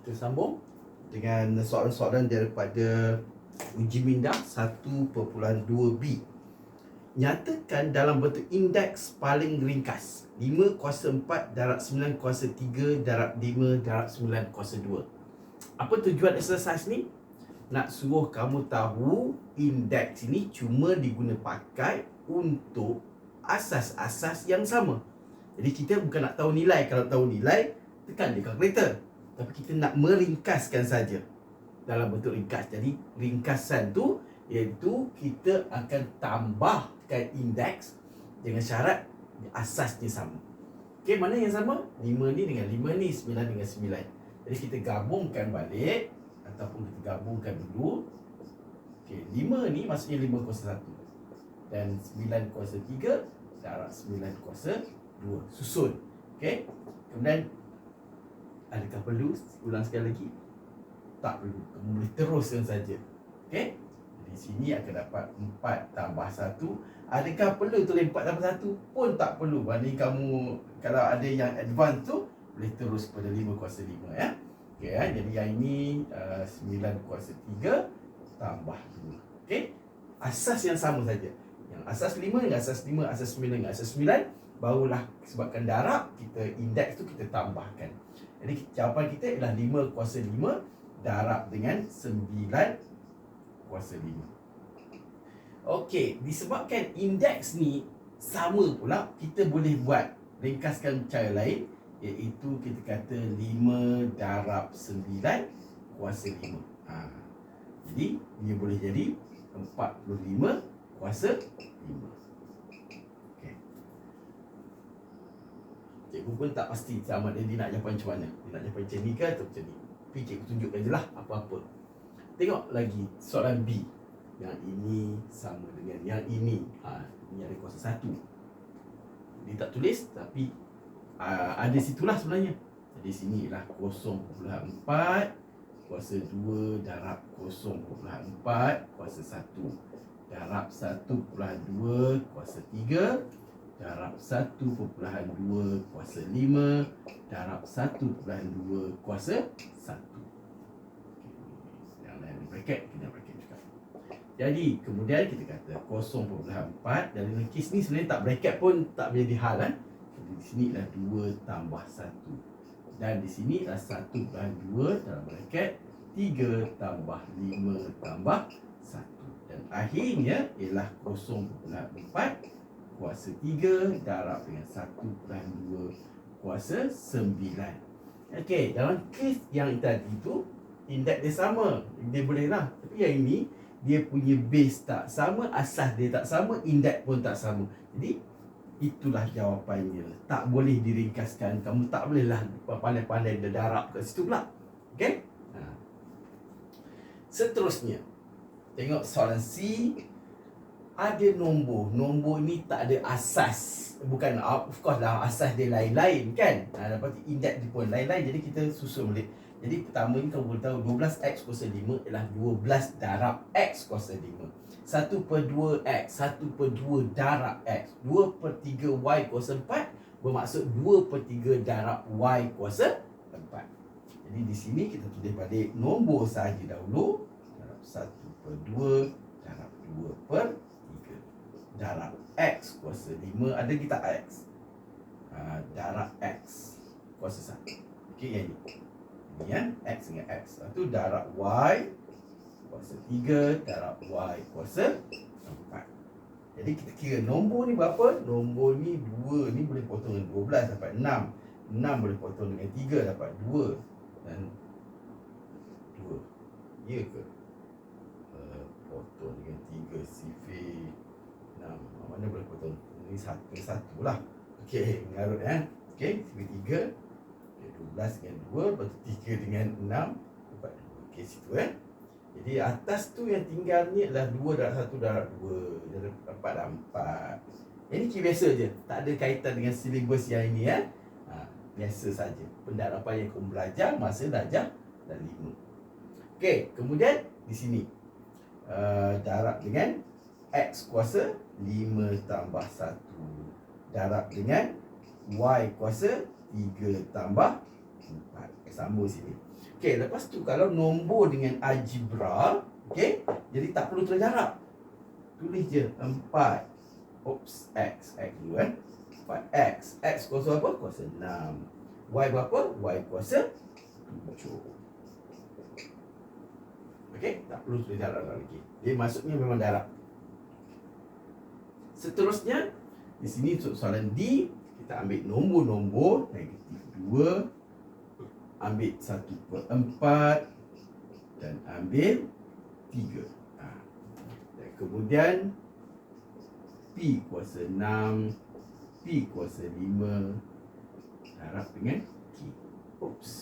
kita sambung dengan soalan-soalan daripada uji minda 1.2b. Nyatakan dalam bentuk indeks paling ringkas 5 kuasa 4 darab 9 kuasa 3 darab 5 darab 9 kuasa 2. Apa tujuan exercise ni? Nak suruh kamu tahu indeks ini cuma diguna pakai untuk asas-asas yang sama. Jadi kita bukan nak tahu nilai. Kalau tahu nilai, tekan di kalkulator. Tapi kita nak meringkaskan saja dalam bentuk ringkas. Jadi ringkasan tu iaitu kita akan tambahkan indeks dengan syarat asasnya sama. Okey, mana yang sama? 5 ni dengan 5 ni, 9 dengan 9. Jadi kita gabungkan balik ataupun kita gabungkan dulu. Okey, 5 ni maksudnya 5 kuasa 1. Dan 9 kuasa 3 darab 9 kuasa 2. Susun. Okey. Kemudian adakah perlu ulang sekali lagi? Tak perlu. Kamu boleh teruskan saja. Okey? Di sini akan dapat 4 tambah 1. Adakah perlu tulis 4 tambah 1? Pun tak perlu. Banding kamu kalau ada yang advance tu boleh terus pada 5 kuasa 5 ya. Okey ya. Jadi yang ini uh, 9 kuasa 3 tambah 2. Okey? Asas yang sama saja. Yang asas 5 dengan asas 5, asas 9 dengan asas 9 barulah sebabkan darab kita indeks tu kita tambahkan. Jadi jawapan kita ialah 5 kuasa 5 darab dengan 9 kuasa 5. Okey, disebabkan indeks ni sama pula, kita boleh buat ringkaskan cara lain iaitu kita kata 5 darab 9 kuasa 5. Ha. Jadi dia boleh jadi 45 kuasa 5. Cikgu pun tak pasti sama dia, dia nak jawapan macam mana. Dia nak jawapan macam ni ke atau macam ni. Tapi cikgu tunjukkan je lah apa-apa. Tengok lagi soalan B. Yang ini sama dengan yang ini. Ha, ini ada kuasa satu. Dia tak tulis tapi uh, ada situlah sebenarnya. Jadi sini lah 0.4 kuasa 2 darab 0.4 kuasa 1 darab 1.2 kuasa 3 darab 1.2 kuasa 5 darab 1.2 kuasa 1 yang lain bracket kena bracket juga. Jadi kemudian kita kata 0.4 dan dalam kes ni sebenarnya tak bracket pun tak menjadi hal kan jadi di sini adalah 2 tambah 1 dan di sini adalah 1.2 dalam bracket 3 tambah 5 tambah 1 dan akhirnya ialah 0.4 kuasa 3 darab dengan 1 kuasa 9 Okey, dalam kes yang tadi tu Indeks dia sama. Dia boleh lah. Tapi yang ini Dia punya base tak sama Asas dia tak sama Indeks pun tak sama. Jadi Itulah jawapannya. Tak boleh diringkaskan. Kamu tak boleh lah Pandai-pandai dia darab kat situ pula. Okey? Ha. Seterusnya Tengok soalan C ada nombor. Nombor ni tak ada asas. Bukan of course lah asas dia lain-lain kan. Ha, lepas tu indeks dia pun lain-lain. Jadi kita susun balik. Jadi pertama ni kamu boleh tahu 12x kuasa 5 ialah 12 darab x kuasa 5. 1 per 2x, 1 per 2 darab x. 2 per 3 y kuasa 4 bermaksud 2 per 3 darab y kuasa 4. Jadi di sini kita tulis balik nombor sahaja dahulu. Darab 1 per 2 darab 2 per darab X kuasa 5 ada kita X? Uh, darab X. Kuasa 1 ok yang ni ini ya. X dengan X. Itu darab Y kuasa 3 darab Y kuasa 4 jadi kita kira nombor ni berapa? Nombor ni 2 ni boleh potong dengan 12 dapat 6 6 boleh potong dengan 3 dapat 2 dan 2 ya ke? Uh, potong dengan 3 sifir mana boleh potong? Ini satu satu lah. Okey, mengarut eh. Okey, sifir tiga. Okay, dua belas dengan dua. Lepas tiga dengan enam. Dapat dua. Okey, situ eh. Jadi atas tu yang tinggal ni adalah dua darab satu darab dua. Jadi dapat dah empat. Ini kira biasa je. Tak ada kaitan dengan silibus yang ini eh. Ha, biasa saja. Pendarapan yang kamu belajar masa darjah dan lima. Okey, kemudian di sini. Uh, darab dengan X kuasa 5 tambah 1 darab dengan Y kuasa 3 tambah 4 eh, Sambung sini Okey, lepas tu kalau nombor dengan algebra, okey, jadi tak perlu tulis darab. Tulis je 4. Oops, x, x dulu kan. 4x. X kuasa apa? Kuasa 6. Y berapa? Y kuasa 7. Okey, tak perlu tulis darab lagi. Dia maksudnya memang darab. Seterusnya, di sini untuk soalan D, kita ambil nombor-nombor negatif 2, ambil 1 per 4 dan ambil 3. Ha. Dan kemudian P kuasa 6, P kuasa 5 harap dengan K. Oops.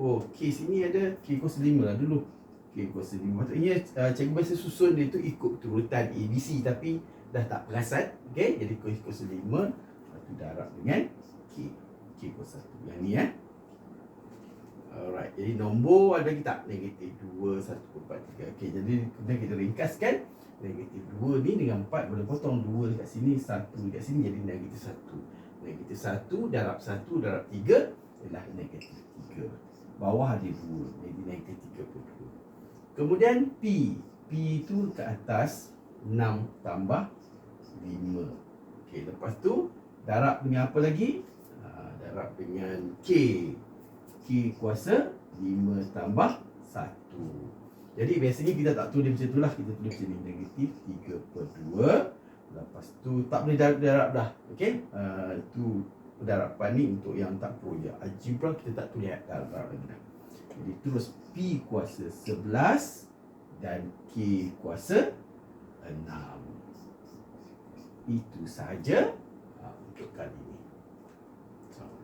Oh, K sini ada K kuasa 5 lah dulu. K kuasa 5. Maksudnya uh, cikgu biasa susun dia tu ikut turutan ABC tapi dah tak perasan. Okey, jadi K kuasa 5 lepas darab dengan K. K kuasa 1. Yang ni eh. Alright, jadi nombor ada kita negatif 2, 1, 4, 3 Okey, jadi kemudian kita ringkaskan Negatif 2 ni dengan 4 boleh potong 2 dekat sini, 1 dekat sini jadi negatif 1 Negatif 1 darab 1 darab 3 ialah negatif 3 Bawah ada 2, jadi negatif 32 Kemudian P P tu ke atas 6 tambah 5 Okey, lepas tu darab dengan apa lagi? Ha, darab dengan K. K kuasa 5 tambah 1 Jadi biasanya kita tak tulis macam tu lah Kita tulis macam ni. Negatif 3 per 2 Lepas tu tak boleh darab-darab dah. Okay uh, Itu pendarapan ni untuk yang tak je Algebra kita tak tulis lagi dah. Jadi terus P kuasa 11 Dan K kuasa 6 itu sahaja ah, untuk kali ini. Assalamualaikum.